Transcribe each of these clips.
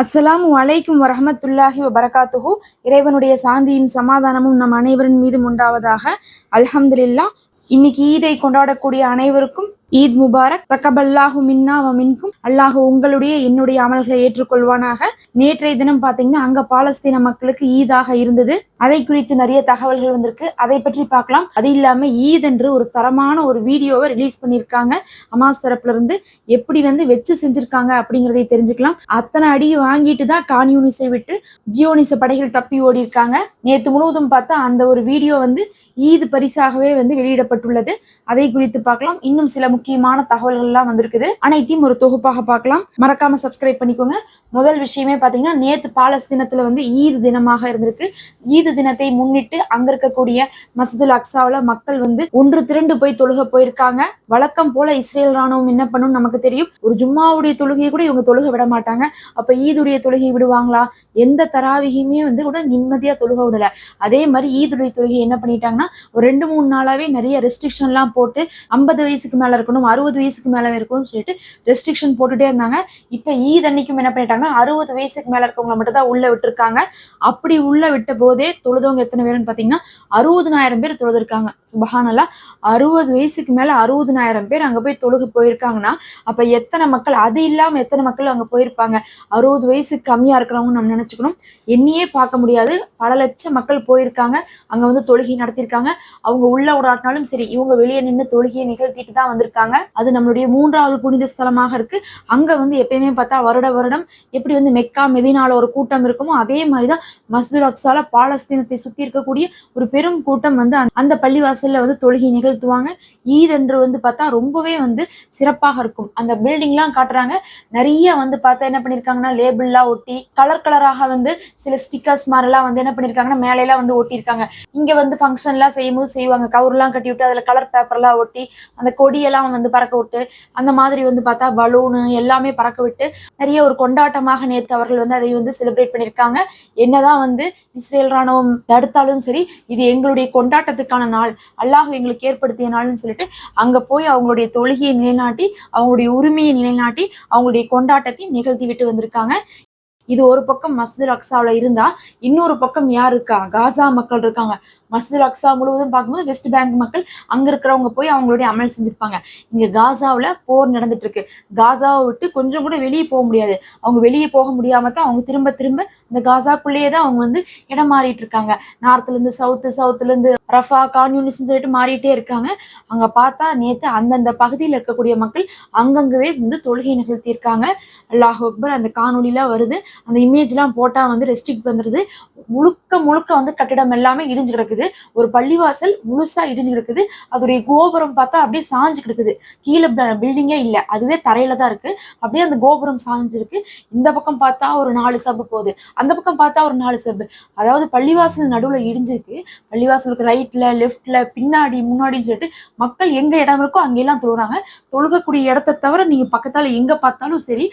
அஸ்ஸலாமு அலைக்கும் வரஹமத்துல்லாஹி வபரகாத்துஹு. இறைவனுடைய சாந்தியும் சமாதானமும் நம் அனைவரின் மீதும் உண்டாவதாக. அல்ஹம்துலில்லாஹ். இன்னைக்கு ஈதை கொண்டாடக்கூடிய அனைவருக்கும் ஈத் முபாரக். தக்கபல்லாஹு மின்னா மின்கும். அல்லாஹு உங்களுடைய என்னுடைய அமல்களை ஏற்றுக்கொள்வானாக. நேற்றைய தினம் பாத்தீங்கன்னா அங்க பாலஸ்தீன மக்களுக்கு ஈதாக இருந்தது. அதை குறித்து நிறைய தகவல்கள் வந்திருக்கு. அதை பற்றி பார்க்கலாம். அது இல்லாம ஈத் என்று ஒரு தரமான ஒரு வீடியோவை ரிலீஸ் பண்ணியிருக்காங்க. அமாஸ் தரப்புல இருந்து எப்படி வந்து வச்சு செஞ்சிருக்காங்க அப்படிங்கறதை தெரிஞ்சுக்கலாம். அத்தனை அடி வாங்கிட்டு தான் கான்யூனிஸை விட்டு ஜியோனிச படைகள் தப்பி ஓடி இருக்காங்க நேற்று முழுவதும் பார்த்தா அந்த ஒரு வீடியோ வந்து ஈத் பரிசாகவே வந்து வெளியிடப்பட்டுள்ளது. அதை குறித்து பார்க்கலாம். இன்னும் சில முக்கியமான தகவல்கள் எல்லாம் வந்திருக்குது. அனைத்தையும் ஒரு தொகுப்பாக பார்க்கலாம். மறக்காம சப்ஸ்கிரைப் பண்ணிக்கோங்க. முதல் விஷயமே பாத்தீங்கன்னா நேத்து பாலஸ்தீனத்துல வந்து ஈது தினமாக இருந்திருக்கு. ஈது தினத்தை முன்னிட்டு அங்க இருக்கக்கூடிய மசதுல் அக்ஸாவுல மக்கள் வந்து ஒன்று திரண்டு போய் தொழுக போயிருக்காங்க. வழக்கம் போல இஸ்ரேல் ராணுவம் என்ன பண்ணும் நமக்கு தெரியும். ஒரு ஜும்மாவுடைய தொழுகையை கூட இவங்க தொழுக விட மாட்டாங்க. அப்ப ஈதுடைய தொழுகை விடுவாங்களா? எந்த தராவிகையுமே வந்து கூட நிம்மதியா தொழுக விடல. அதே மாதிரி ஈதுடைய தொழுகை என்ன பண்ணிட்டாங்கன்னா ஒரு ரெண்டு மூணு நாளாவே நிறைய ரெஸ்ட்ரிக்ஷன்லாம் போட்டு ஐம்பது வயசுக்கு மேல இருக்கணும் அறுபது வயசுக்கு மேல இருக்கணும்னு சொல்லிட்டு ரெஸ்ட்ரிக்ஷன் போட்டுட்டே இருந்தாங்க. இப்ப ஈத் அன்னைக்கும் என்ன பண்ணிட்டாங்க அறுபது வயசுக்கு மேல இருக்கவங்களை மட்டும் தான் உள்ள விட்டுருக்காங்க. அப்படி உள்ள விட்ட போதே தொழுதவங்க எத்தனை பேருன்னு பாத்தீங்கன்னா அறுபதுனாயிரம் பேர் தொழுதுருக்காங்க. சுபஹானல்லா அறுபது வயசுக்கு மேல அறுபதுனாயிரம் பேர் அங்க போய் தொழுக போயிருக்காங்கன்னா அப்ப எத்தனை மக்கள் அது இல்லாம எத்தனை மக்கள் அங்க போயிருப்பாங்க? அறுபது வயசுக்கு கம்மியா இருக்கிறவங்க நம்ம நினைச்சுக்கணும். என்னையே பார்க்க முடியாது. பல லட்சம் மக்கள் போயிருக்காங்க. அங்க வந்து தொழுகை நடத்தியிருக்காங்க. அவங்க உள்ள விடாட்டினாலும் சரி இவங்க வெளியே நின்று தொழுகையை நிகழ்த்திட்டு தான் வந்திருக்காங்க. அது நம்மளுடைய மூன்றாவது புனித ஸ்தலமாக இருக்கு. அங்க வந்து எப்பயுமே பார்த்தா வருட வருடம் எப்படி வந்து மெக்கா மெதினால ஒரு கூட்டம் இருக்குமோ அதே மாதிரிதான் மஸ்துல் அக்சால பாலஸ்தீனத்தை சுத்தி இருக்கக்கூடிய ஒரு பெரும் கூட்டம் வந்து அந்த- பள்ளிவாசல்ல வந்து தொழுகை நிகழ்த்துவாங்க. ஈத் என்று வந்து பார்த்தா ரொம்பவே வந்து சிறப்பாக இருக்கும். அந்த பில்டிங்லாம் காட்டுறாங்க. நிறைய வந்து பார்த்தா என்ன பண்ணிருக்காங்கன்னா லேபிள்லாம் ஒட்டி கலர் கலராக வந்து சில ஸ்டிக்கர்ஸ் மாதிரிலாம் வந்து என்ன பண்ணிருக்காங்கன்னா மேலையெல்லாம் வந்து ஒட்டியிருக்காங்க. இங்க வந்து ஃபங்க்ஷன்லாம் செய்யும்போது செய்வாங்க. கவுர்லாம் கட்டி விட்டு அதுல கலர் பேப்பர் பேப்பர்லாம் ஒட்டி அந்த கொடியெல்லாம் வந்து பறக்க விட்டு அந்த மாதிரி வந்து பார்த்தா பலூனு எல்லாமே பறக்க விட்டு நிறைய ஒரு கொண்டாட்டமாக நேற்று அவர்கள் வந்து அதை வந்து செலிப்ரேட் பண்ணியிருக்காங்க. என்னதான் வந்து இஸ்ரேல் ராணுவம் தடுத்தாலும் சரி இது எங்களுடைய கொண்டாட்டத்துக்கான நாள் அல்லாஹ் எங்களுக்கு ஏற்படுத்திய நாள்னு சொல்லிட்டு அங்க போய் அவங்களுடைய தொழுகையை நிலைநாட்டி அவங்களுடைய உரிமையை நிலைநாட்டி அவங்களுடைய கொண்டாட்டத்தை நிகழ்த்தி விட்டு வந்திருக்காங்க. இது ஒரு பக்கம் மசூர் அக்ஸாவுல இருந்தா இன்னொரு பக்கம் யார் இருக்கா? காசா மக்கள் இருக்காங்க. மசூர் அக்ஸா முழுவதும் பார்க்கும்போது வெஸ்ட் பேங்க் மக்கள் அங்க இருக்கிறவங்க போய் அவங்களுடைய அமல் செஞ்சிருப்பாங்க. இங்க காசாவில் போர் நடந்துட்டு இருக்கு காசாவை விட்டு கொஞ்சம் கூட வெளியே போக முடியாது. அவங்க வெளியே போக முடியாம தான் அவங்க திரும்ப திரும்ப இந்த காசாக்குள்ளேயே தான் அவங்க வந்து இடம் மாறிட்டு இருக்காங்க நார்த்ல இருந்து சவுத்து சவுத்துல இருந்து ரஃபா கான்யூனிஸ் சொல்லிட்டு மாறிட்டே இருக்காங்க. அங்க பார்த்தா நேத்து அந்தந்த பகுதியில் இருக்கக்கூடிய மக்கள் அங்கங்கவே வந்து தொழுகை நிகழ்த்தி இருக்காங்க அல்லாஹ் அக்பர் அந்த காணொலிலாம் வருது. அந்த இமேஜ்லாம் போட்டா வந்து ரெஸ்ட்ரிக்ட் வந்துருது. முழுக்க முழுக்க வந்து கட்டிடம் எல்லாமே இடிஞ்சு கிடக்கு. கிடக்குது. ஒரு பள்ளிவாசல் முழுசா இடிஞ்சு கிடக்குது. அதோடைய கோபுரம் பார்த்தா அப்படியே சாஞ்சு கிடக்குது. கீழே பில்டிங்கே இல்லை. அதுவே தரையில தான் இருக்கு. அப்படியே அந்த கோபுரம் சாஞ்சிருக்கு. இந்த பக்கம் பார்த்தா ஒரு நாலு சப்பு போகுது. அந்த பக்கம் பார்த்தா ஒரு நாலு சப்பு. அதாவது பள்ளிவாசல் நடுவுல இடிஞ்சிருக்கு. பள்ளிவாசலுக்கு ரைட்ல லெஃப்ட்ல பின்னாடி முன்னாடின்னு சொல்லிட்டு மக்கள் எங்க இடம் இருக்கோ அங்கெல்லாம் தொழுறாங்க. தொழுகக்கூடிய இடத்த தவிர நீங்க பக்கத்தால எங்க பார்த்தாலும் சரி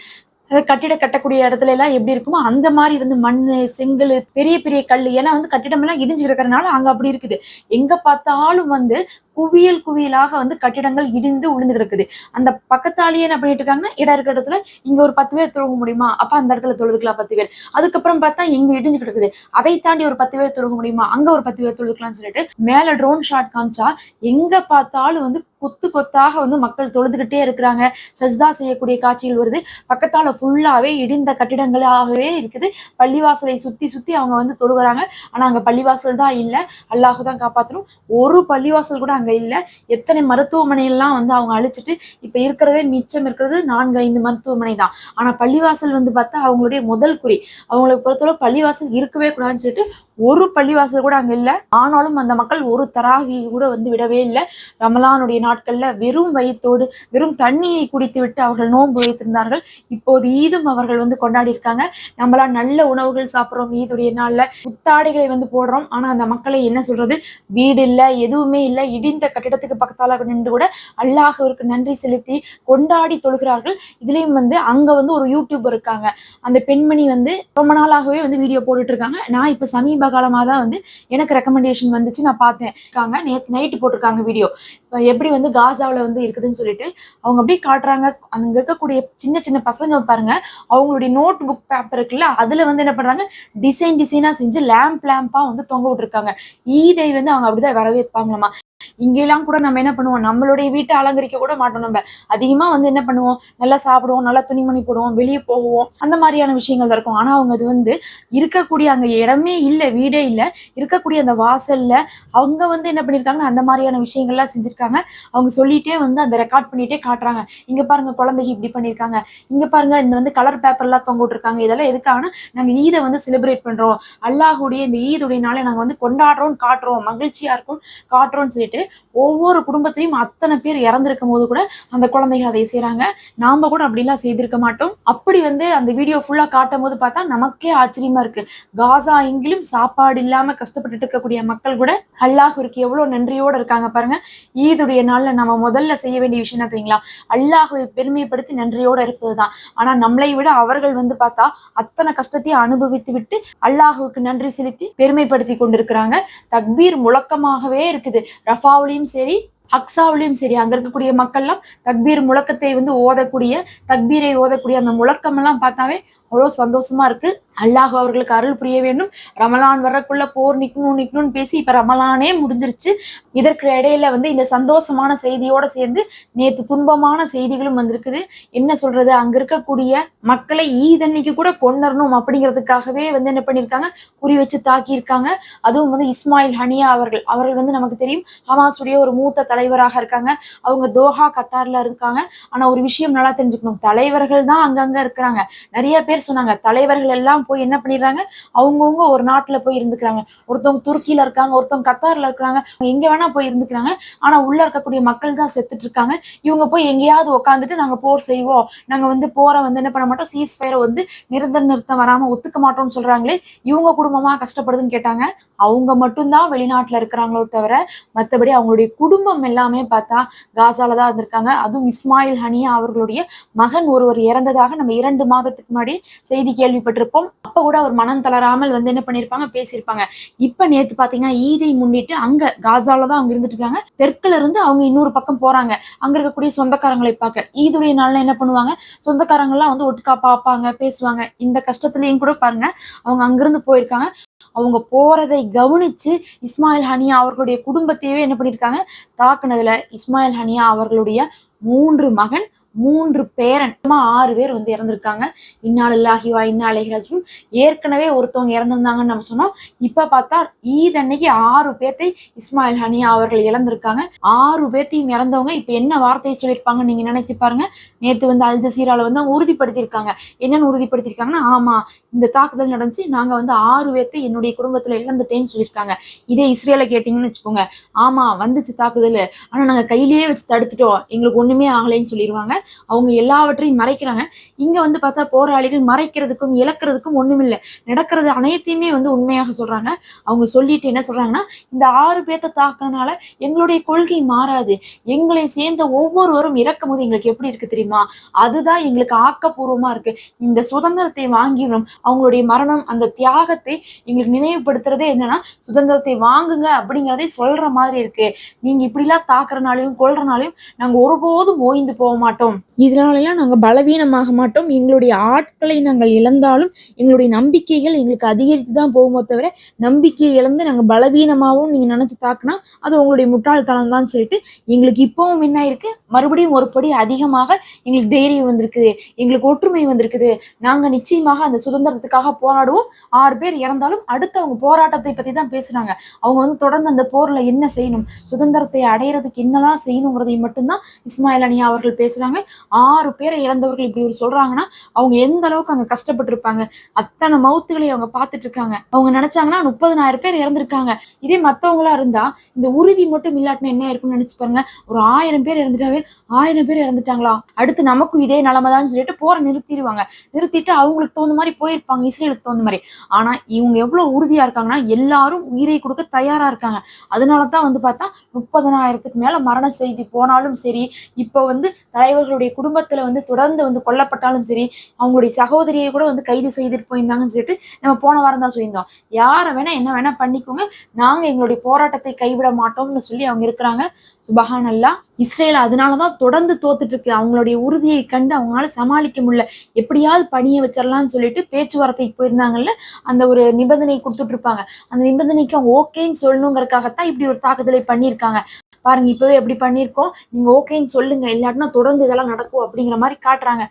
கட்டிட கட்டக்கூடிய இடத்துல எல்லாம் எப்படி இருக்குமோ அந்த மாதிரி வந்து மண் செங்கல் பெரிய பெரிய கல் ஏன்னா வந்து கட்டிடம் எல்லாம் இடிஞ்சு இருக்கிறதுனால அங்க அப்படி இருக்குது. எங்க பார்த்தாலும் வந்து குவியல் குவியலாக வந்து கட்டிடங்கள் இடிந்து விழுந்து கிடக்குது. அந்த பக்கத்தாலேயே என்ன பண்ணிட்டு இருக்காங்கன்னா இடம் இருக்கிற இடத்துல இங்க ஒரு பத்து பேர் தொழுக முடியுமா? அப்ப அந்த இடத்துல தொழுதுக்கலாம் பத்து பேர். அதுக்கப்புறம் பார்த்தா இங்க இடிஞ்சு கிடக்குது. அதை தாண்டி ஒரு பத்து பேர் தொழுக முடியுமா? அங்க ஒரு பத்து பேர் தொழுதுக்கலாம்னு சொல்லிட்டு மேல ட்ரோன் ஷாட் காமிச்சா எங்க பார்த்தாலும் வந்து கொத்து கொத்தாக வந்து மக்கள் தொழுதுகிட்டே இருக்கிறாங்க. சஜ்தா செய்யக்கூடிய காட்சிகள் வருது. பக்கத்தால ஃபுல்லாவே இடிந்த கட்டிடங்களாகவே இருக்குது. பள்ளிவாசலை சுத்தி சுத்தி அவங்க வந்து தொழுகிறாங்க. ஆனா அங்க பள்ளிவாசல் தான் இல்லை. அல்லாஹ் தான் காப்பாத்தணும். ஒரு பள்ளிவாசல் கூட அங்க இல்லை. எத்தனை மருத்துவமனையெல்லாம் வந்து அவங்க அழிச்சிட்டு இப்ப இருக்கிறதே மிச்சம் இருக்கிறது நான்கு ஐந்து மருத்துவமனை தான். ஆனா பள்ளிவாசல் வந்து பார்த்தா அவங்களுடைய முதல் குறி. அவங்களுக்கு பொறுத்தவரை பள்ளிவாசல் இருக்கவே கூடாதுன்னு சொல்லிட்டு ஒரு பள்ளிவாசல் கூட அங்க இல்ல. ஆனாலும் அந்த மக்கள் ஒரு தராகி கூட வந்து விடவே இல்லை. ரமலானுடைய நாட்கள்ல வெறும் வயிற்றோடு வெறும் தண்ணியை குடித்து விட்டு அவர்கள் நோன்பு வைத்திருந்தார்கள். இப்போது ஈதும் அவர்கள் வந்து கொண்டாடி இருக்காங்க. நம்மளா நல்ல உணவுகள் சாப்பிட்றோம் ஈதுடைய நாள்ல. புத்தாடைகளை வந்து போடுறோம். ஆனா அந்த மக்களை என்ன சொல்றது? வீடு இல்ல எதுவுமே இல்ல. இடிந்த கட்டிடத்துக்கு பக்கத்தால நின்று கூட அல்லாஹ்விற்கு நன்றி செலுத்தி கொண்டாடி தொழுகிறார்கள். இதுலயும் வந்து அங்க வந்து ஒரு யூடியூபர் இருக்காங்க. அந்த பெண்மணி வந்து ரொம்ப நாளாகவே வந்து வீடியோ போட்டுட்டு இருக்காங்க. நான் இப்ப சமீப சமீப காலமாக தான் வந்து எனக்கு ரெக்கமெண்டேஷன் வந்துச்சு. நான் பார்த்தேன். இருக்காங்க. நேற்று நைட்டு போட்டிருக்காங்க வீடியோ இப்போ எப்படி வந்து காசாவில் வந்து இருக்குதுன்னு சொல்லிட்டு அவங்க அப்படியே காட்டுறாங்க. அங்கே இருக்கக்கூடிய சின்ன சின்ன பசங்க பாருங்க. அவங்களுடைய நோட் புக் பேப்பர் இருக்குல்ல அதில் வந்து என்ன பண்ணுறாங்க டிசைன் டிசைனாக செஞ்சு லேம்ப் லேம்பாக வந்து தொங்க விட்டுருக்காங்க. ஈதை வந்து அவங்க அப்படிதான் வரவேற்பாங்களாமா? இங்கெல்லாம் கூட நம்ம என்ன பண்ணுவோம்? நம்மளுடைய வீட்டை அலங்கரிக்க கூட மாட்டோம் நம்ம. அதிகமா வந்து என்ன பண்ணுவோம்? நல்லா சாப்பிடுவோம் நல்லா துணிமணி போடுவோம் வெளியே போவோம் அந்த மாதிரியான விஷயங்கள் தான் இருக்கும். ஆனா அவங்க அது வந்து இருக்கக்கூடிய அங்க இடமே இல்லை வீடே இல்லை. இருக்கக்கூடிய அந்த வாசல்ல அவங்க வந்து என்ன பண்ணியிருக்காங்கன்னா அந்த மாதிரியான விஷயங்கள்லாம் செஞ்சிருக்காங்க. அவங்க சொல்லிட்டே வந்து அந்த ரெக்கார்ட் பண்ணிட்டே காட்டுறாங்க. இங்க பாருங்க குழந்தைக்கு இப்படி பண்ணியிருக்காங்க இங்க பாருங்க இந்த வந்து கலர் பேப்பர்லாம் தொங்க விட்டுருக்காங்க. இதெல்லாம் எதுக்காகனா நாங்க ஈதை வந்து செலிப்ரேட் பண்றோம். அல்லாஹுடைய இந்த ஈதுடைய நாளை நாங்க வந்து கொண்டாடுறோம் காட்டுறோம். மகிழ்ச்சியா இருக்கும் காட்டுறோம்னு சொல்லிட்டு ஒவ்வொரு குடும்பத்திலையும் அத்தனை பேர் இறந்திருக்கும் போது கூட அந்த குழந்தைகள் அதை செய்கிறாங்க நாம் கூட அப்படிலாம் செய்திருக்க மாட்டோம். அப்படி வந்து அந்த வீடியோ ஃபுல்லாக காட்டும் போது பார்த்தா நமக்கே ஆச்சரியமா இருக்கு. காசா எங்கிலும் சாப்பாடு இல்லாமல் கஷ்டப்பட்டு இருக்கக்கூடிய மக்கள் கூட அல்லாஹுவிற்கு எவ்வளோ நன்றியோடு இருக்காங்க பாருங்க. ஈதுடைய நாளில் நம்ம முதல்ல செய்ய வேண்டிய விஷயம் தெரியுங்களா? அல்லாஹுவை பெருமைப்படுத்தி நன்றியோடு இருப்பது தான் ஆனால் நம்மளை விட அவர்கள் வந்து பார்த்தா அத்தனை கஷ்டத்தையும் அனுபவித்து விட்டு அல்லாஹுவுக்கு நன்றி செலுத்தி பெருமைப்படுத்தி கொண்டிருக்கிறாங்க. தக்பீர் முழக்கமாகவே இருக்குது. ரஃபா ரஃபாவுலையும் சரி அக்ஸாவிலையும் சரி அங்க இருக்கக்கூடிய மக்கள்லாம் தக்பீர் முழக்கத்தை வந்து ஓதக்கூடிய தக்பீரை ஓதக்கூடிய அந்த முழக்கம் எல்லாம் பார்த்தாவே அவ்வளோ சந்தோஷமா இருக்கு. அல்லாஹ் அவர்களுக்கு அருள் புரிய வேண்டும். ரமலான் வரக்குள்ள போர் நிக்கணும் நிக்கணும்னு பேசி இப்ப ரமலானே முடிஞ்சிருச்சு. இதற்கு இடையில வந்து இந்த சந்தோஷமான செய்தியோட சேர்ந்து நேத்து துன்பமான செய்திகளும் வந்திருக்குது. என்ன சொல்றது? அங்க இருக்கக்கூடிய மக்களை ஈதன்னைக்கு கூட கொண்டரணும் அப்படிங்கிறதுக்காகவே வந்து என்ன பண்ணியிருக்காங்க குறி வச்சு தாக்கியிருக்காங்க. அதுவும் வந்து இஸ்மாயில் ஹனியா அவர்கள் அவர்கள் வந்து நமக்கு தெரியும். ஹமாஸுடைய ஒரு மூத்த தலைவராக இருக்காங்க. அவங்க தோஹா கட்டார்ல இருக்காங்க. ஆனா ஒரு விஷயம் நல்லா தெரிஞ்சுக்கணும். தலைவர்கள் தான் அங்கங்க இருக்கிறாங்க. நிறைய பேர் சொன்னாங்க தலைவர்கள் எல்லாம் போய் என்ன பண்ணிடுறாங்க? அவங்கவுங்க ஒரு நாட்டுல போய் இருந்துக்கிறாங்க. ஒருத்தவங்க துருக்கியில இருக்காங்க ஒருத்தவங்க கத்தார்ல இருக்காங்க எங்க வேணா போய் இருந்துக்கிறாங்க. ஆனா உள்ள இருக்கக்கூடிய மக்கள் தான் செத்துட்டு இருக்காங்க. இவங்க போய் எங்கேயாவது உட்காந்துட்டு நாங்க போர் செய்வோம். நாங்க வந்து போரை வந்து என்ன பண்ண மாட்டோம்? சீஸ் ஃபயரை வந்து நிரந்தர நிறுத்தம் வராம ஒத்துக்க மாட்டோம்னு சொல்றாங்களே இவங்க குடும்பமா கஷ்டப்படுதுன்னு கேட்டாங்க. அவங்க மட்டும்தான் வெளிநாட்டுல இருக்கிறாங்களோ தவிர மற்றபடி அவங்களுடைய குடும்பம் எல்லாமே பார்த்தா காசால தான் இருந்திருக்காங்க. அதுவும் இஸ்மாயில் ஹனியா அவர்களுடைய மகன் ஒருவர் இறந்ததாக நம்ம இரண்டு மாதத்துக்கு முன்னாடி செய்தி கேள்விப்பட்டிருப்போம். அப்ப கூட அவர் மனம் தளராமல் வந்து என்ன பண்ணிருப்பாங்க பேசியிருப்பாங்க. இப்ப நேத்து பாத்தீங்கன்னா ஈதை முன்னிட்டு அங்க காசால தான் அவங்க இருந்துட்டு இருக்காங்க. தெற்குல இருந்து அவங்க இன்னொரு பக்கம் போறாங்க. அங்க இருக்கக்கூடிய சொந்தக்காரங்களை பார்க்க. ஈதுடைய நாள்ல என்ன பண்ணுவாங்க? சொந்தக்காரங்க எல்லாம் வந்து ஒட்டுக்கா பார்ப்பாங்க பேசுவாங்க. இந்த கஷ்டத்துலயும் கூட பாருங்க அவங்க அங்கிருந்து போயிருக்காங்க. அவங்க போறதை கவனிச்சு இஸ்மாயில் ஹனியா அவர்களுடைய குடும்பத்தையே என்ன பண்ணியிருக்காங்க தாக்குனதுல இஸ்மாயில் ஹனியா அவர்களுடைய மூன்று மகன் மூன்று பேரன் ஆறு பேர் வந்து இறந்துருக்காங்க. இன்னாலில்லாஹி வா ஏற்கனவே ஒருத்தவங்க இறந்துருந்தாங்கன்னு நம்ம சொன்னோம். இப்ப பார்த்தா ஈத் அன்னைக்கு ஆறு பேர்த்தை இஸ்மாயில் ஹனியா அவர்கள் இழந்திருக்காங்க. ஆறு பேர்த்தையும் இறந்தவங்க இப்ப என்ன வார்த்தையை சொல்லியிருப்பாங்க நீங்க நினைத்து பாருங்க. நேத்து வந்து அல் ஜசீரால வந்து உறுதிப்படுத்தியிருக்காங்க. என்னன்னு உறுதிப்படுத்தியிருக்காங்கன்னா ஆமா இந்த தாக்குதல் நடந்துச்சு. நாங்க வந்து ஆறு பேர்த்தை என்னுடைய குடும்பத்துல இழந்துட்டேன்னு சொல்லியிருக்காங்க. இதே இஸ்ரேல கேட்டீங்கன்னு வச்சுக்கோங்க. ஆமா வந்துச்சு தாக்குதல். ஆனா நாங்க கையிலேயே வச்சு தடுத்துட்டோம். எங்களுக்கு ஒண்ணுமே ஆகலைன்னு சொல்லிடுவாங்க அவங்க எல்லாவற்றையும் மறைக்கிறாங்க. இங்க வந்து பார்த்தா போராளிகள் மறைக்கிறதுக்கும் இழக்கிறதுக்கும் ஒண்ணுமில்லை. நடக்கிறது அனைத்தையுமே வந்து உண்மையாக சொல்றாங்க. அவங்க சொல்லிட்டு என்ன சொல்றாங்கன்னா இந்த ஆறு பேர்த்த தாக்குறதுனால எங்களுடைய கொள்கை மாறாது. எங்களை சேர்ந்த ஒவ்வொருவரும் இறக்கும் போது எங்களுக்கு எப்படி இருக்கு தெரியுமா? அதுதான் எங்களுக்கு ஆக்கப்பூர்வமா இருக்கு. இந்த சுதந்திரத்தை வாங்கிடும் அவங்களுடைய மரணம் அந்த தியாகத்தை எங்களுக்கு நினைவுபடுத்துறதே என்னன்னா சுதந்திரத்தை வாங்குங்க அப்படிங்கிறதே சொல்ற மாதிரி இருக்கு. நீங்க இப்படிலாம் தாக்குறனாலையும் கொள்றனாலையும் நாங்க ஒருபோதும் ஓய்ந்து போக மாட்டோம். இதனாலலாம் நாங்கள் பலவீனமாக மாட்டோம். எங்களுடைய ஆட்களை நாங்கள் இழந்தாலும் எங்களுடைய நம்பிக்கைகள் எங்களுக்கு அதிகரித்து தான் போகுமோ தவிர நம்பிக்கையை இழந்து நாங்கள் பலவீனமாகவும் நீங்கள் நினச்சி தாக்குனா அது உங்களுடைய முட்டாள்தனம் தான் சொல்லிட்டு எங்களுக்கு இப்பவும் என்ன இருக்கு? மறுபடியும் ஒரு படி அதிகமாக எங்களுக்கு தைரியம் வந்திருக்குது. எங்களுக்கு ஒற்றுமை வந்திருக்குது. நாங்கள் நிச்சயமாக அந்த சுதந்திரத்துக்காக போராடுவோம். ஆறு பேர் இறந்தாலும் அடுத்து அவங்க போராட்டத்தை பற்றி தான் பேசுகிறாங்க அவங்க வந்து தொடர்ந்து அந்த போரில் என்ன செய்யணும்? சுதந்திரத்தை அடையிறதுக்கு என்னெல்லாம் செய்யணுங்கிறதை மட்டும்தான் இஸ்மாயில் அனியா அவர்கள் பேசுகிறாங்க ஆறு பேரை இழந்தவர்கள் இப்படி ஒரு சொல்றாங்கன்னா அவங்க எந்த அளவுக்கு அங்க கஷ்டப்பட்டிருப்பாங்க? அத்தனை மவுத்துகளை அவங்க பார்த்துட்டு இருக்காங்க. அவங்க நினைச்சாங்கன்னா முப்பதனாயிரம் பேர் இறந்திருக்காங்க. இதே மத்தவங்களா இருந்தா இந்த உறுதி மட்டும் இல்லாட்டினா என்ன இருக்கும்னு நினைச்சு பாருங்க. ஒரு ஆயிரம் பேர் இறந்துட்டாவே ஆயிரம் பேர் இறந்துட்டாங்களா? அடுத்து நமக்கும் இதே நிலைமைதான்னு சொல்லிட்டு போரை நிறுத்திடுவாங்க. நிறுத்திட்டு அவங்களுக்கு தகுந்த மாதிரி போயிருப்பாங்க இஸ்ரேலுக்கு தகுந்த மாதிரி. ஆனா இவங்க எவ்வளவு உறுதியா இருக்காங்கன்னா எல்லாரும் உயிரை கொடுக்க தயாரா இருக்காங்க. அதனாலதான் வந்து பார்த்தா முப்பதனாயிரத்துக்கு மேல மரண செய்தி போனாலும் சரி இப்போ வந்து தலைவர் அவர்களுடைய குடும்பத்துல வந்து தொடர்ந்து வந்து கொல்லப்பட்டாலும் சரி அவங்களுடைய சகோதரியை கூட வந்து கைது செய்துட்டு போயிருந்தாங்கன்னு சொல்லிட்டு நம்ம போன வாரம் தான் சொல்லியிருந்தோம். யாரை வேணா என்ன வேணா பண்ணிக்கோங்க. நாங்க எங்களுடைய போராட்டத்தை கைவிட மாட்டோம்னு சொல்லி அவங்க இருக்கிறாங்க. சுபஹான் அல்லா இஸ்ரேல் அதனாலதான் தொடர்ந்து தோத்துட்டு இருக்கு அவங்களுடைய உறுதியை கண்டு அவங்களால சமாளிக்க முடியல. எப்படியாவது பணியை வச்சிடலாம்னு சொல்லிட்டு பேச்சுவார்த்தைக்கு போயிருந்தாங்கல்ல அந்த ஒரு நிபந்தனை கொடுத்துட்டு இருப்பாங்க. அந்த நிபந்தனைக்கு அவங்க ஓகேன்னு சொல்லணுங்கிறதுக்காகத்தான் இப்படி ஒரு தாக்குதலை பண்ணியிருக்காங்க. பாருங்க இப்பவே எப்படி பண்ணியிருக்கோம்? நீங்க ஓகேன்னு சொல்லுங்க. இல்லாட்டினா தொடர்ந்து இதெல்லாம் நடக்கும் அப்படிங்கிற மாதிரி காட்டுறாங்க.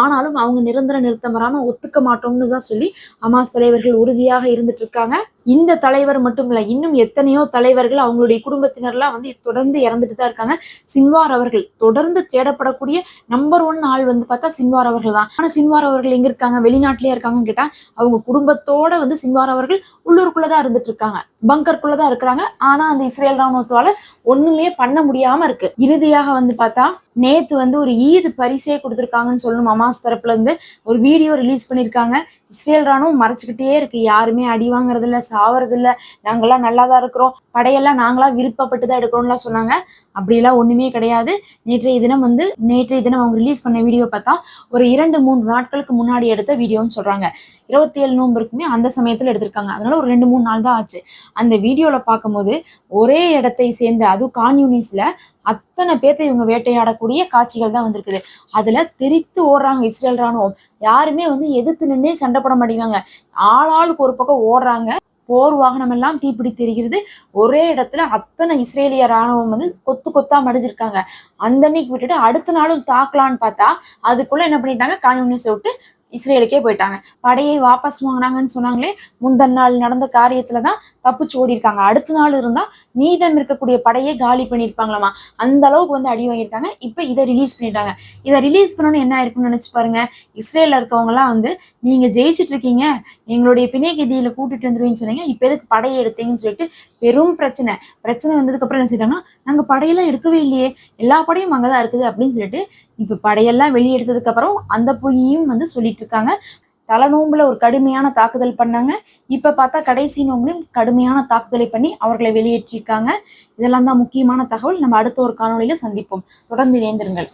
ஆனாலும் அவங்க நிரந்தர நிறுத்தம் வராம ஒத்துக்க மாட்டோம்னு தான் சொல்லி அமாஸ் தலைவர்கள் உறுதியாக இருந்துட்டு இருக்காங்க. இந்த தலைவர் மட்டும் இல்லை இன்னும் எத்தனையோ தலைவர்கள் அவங்களுடைய குடும்பத்தினர்லாம் வந்து தொடர்ந்து இறந்துட்டு தான் இருக்காங்க. சின்வார் அவர்கள் தொடர்ந்து தேடப்படக்கூடிய நம்பர் ஒன் ஆள் வந்து பார்த்தா சின்வார் அவர்கள் தான். ஆனால் சின்வார் அவர்கள் எங்க இருக்காங்க? வெளிநாட்டிலேயே இருக்காங்கன்னு கேட்டா அவங்க குடும்பத்தோட வந்து சின்வார் அவர்கள் உள்ளூருக்குள்ளதான் இருந்துட்டு இருக்காங்க. பங்கருக்குள்ளதான் இருக்கிறாங்க. ஆனா அந்த இஸ்ரேல் ராணுவத்தால ஒண்ணுமே பண்ண முடியாம இருக்கு. இறுதியாக வந்து பார்த்தா நேத்து வந்து ஒரு ஈது பரிசே கொடுத்துருக்காங்கன்னு சொல்லணும். அமாஸ் தரப்புல இருந்து ஒரு வீடியோ ரிலீஸ் பண்ணியிருக்காங்க இஸ்ரேல் ராணுவம் மறைச்சிக்கிட்டே இருக்கு. யாருமே அடி வாங்குறது இல்லை சாவறது இல்லை நாங்கெல்லாம் நல்லா தான் இருக்கிறோம். படையெல்லாம் நாங்களாம் விருப்பப்பட்டு தான் எடுக்கிறோம்லாம் சொன்னாங்க. அப்படியெல்லாம் ஒன்றுமே கிடையாது. நேற்றைய தினம் வந்து நேற்றைய தினம் அவங்க ரிலீஸ் பண்ண வீடியோ பார்த்தா ஒரு இரண்டு மூன்று நாட்களுக்கு முன்னாடி எடுத்த வீடியோன்னு சொல்கிறாங்க இருபத்தி ஏழு நோம்பருக்குமே அந்த சமயத்தில் எடுத்திருக்காங்க. அதனால ஒரு ரெண்டு மூணு நாள் தான் ஆச்சு. அந்த வீடியோவில் பார்க்கும்போது ஒரே இடத்தை சேர்ந்த அதுவும் கான்யூனிஸில் அத்தனை பேர்த்த இவங்க வேட்டையாடக்கூடிய காட்சிகள் தான் வந்திருக்குது. அதுல தெரித்து ஓடுறாங்க இஸ்ரேல் ராணுவம். யாருமே வந்து எதிர்த்து நின்று சண்டை போட மாட்டேங்கிறாங்க. ஆளாளுக்கு ஒரு பக்கம் ஓடுறாங்க. போர் வாகனம் எல்லாம் தீப்பிடி தெரிகிறது ஒரே இடத்துல அத்தனை இஸ்ரேலிய ராணுவம் வந்து கொத்து கொத்தா மடிஞ்சிருக்காங்க. அந்த அன்னைக்கு விட்டுட்டு அடுத்த நாளும் தாக்கலான்னு பார்த்தா அதுக்குள்ள என்ன பண்ணிட்டாங்க? கான்யூனிஸ்ட் விட்டு இஸ்ரேலுக்கே போயிட்டாங்க. படையை வாபஸ் வாங்கினாங்கன்னு சொன்னாங்களே முந்தன் நாள் நடந்த காரியத்துல தான் தப்பிச்சு ஓடி இருக்காங்க அடுத்த நாள் இருந்தா மீதம் இருக்கக்கூடிய படையை காலி பண்ணியிருப்பாங்களாமா? அந்த அளவுக்கு வந்து அடி வாங்கியிருக்காங்க. இப்போ இதை ரிலீஸ் பண்ணிட்டாங்க. இதை ரிலீஸ் பண்ணணும் என்ன ஆயிருக்கும்னு நினைச்சு பாருங்க. இஸ்ரேல இருக்கவங்க எல்லாம் வந்து நீங்க ஜெயிச்சிட்டு இருக்கீங்க. எங்களுடைய பிணைகதியில கூட்டிட்டு வந்துருவேன்னு சொன்னீங்க. இப்போ எதுக்கு படையை எடுத்தீங்கன்னு சொல்லிட்டு பெரும் பிரச்சனை. பிரச்சனை வந்ததுக்கு அப்புறம் என்ன செய்யறாங்கன்னா நாங்க படையெல்லாம் எடுக்கவே இல்லையே. எல்லா படையும் அங்கதான் இருக்குது அப்படின்னு சொல்லிட்டு இப்ப படையெல்லாம் வெளியே எடுத்ததுக்கப்புறம் அந்த பொய்யும் வந்து சொல்லிட்டு இருக்காங்க. தலைநோம்புல ஒரு கடுமையான தாக்குதல் பண்ணாங்க. இப்ப பார்த்தா கடைசி நோம்புலையும் கடுமையான தாக்குதலை பண்ணி அவர்களை வெளியேற்றிருக்காங்க. இதெல்லாம் தான் முக்கியமான தகவல். நம்ம அடுத்த ஒரு காணொலியில சந்திப்போம். தொடர்ந்து இணைந்திருங்கள்.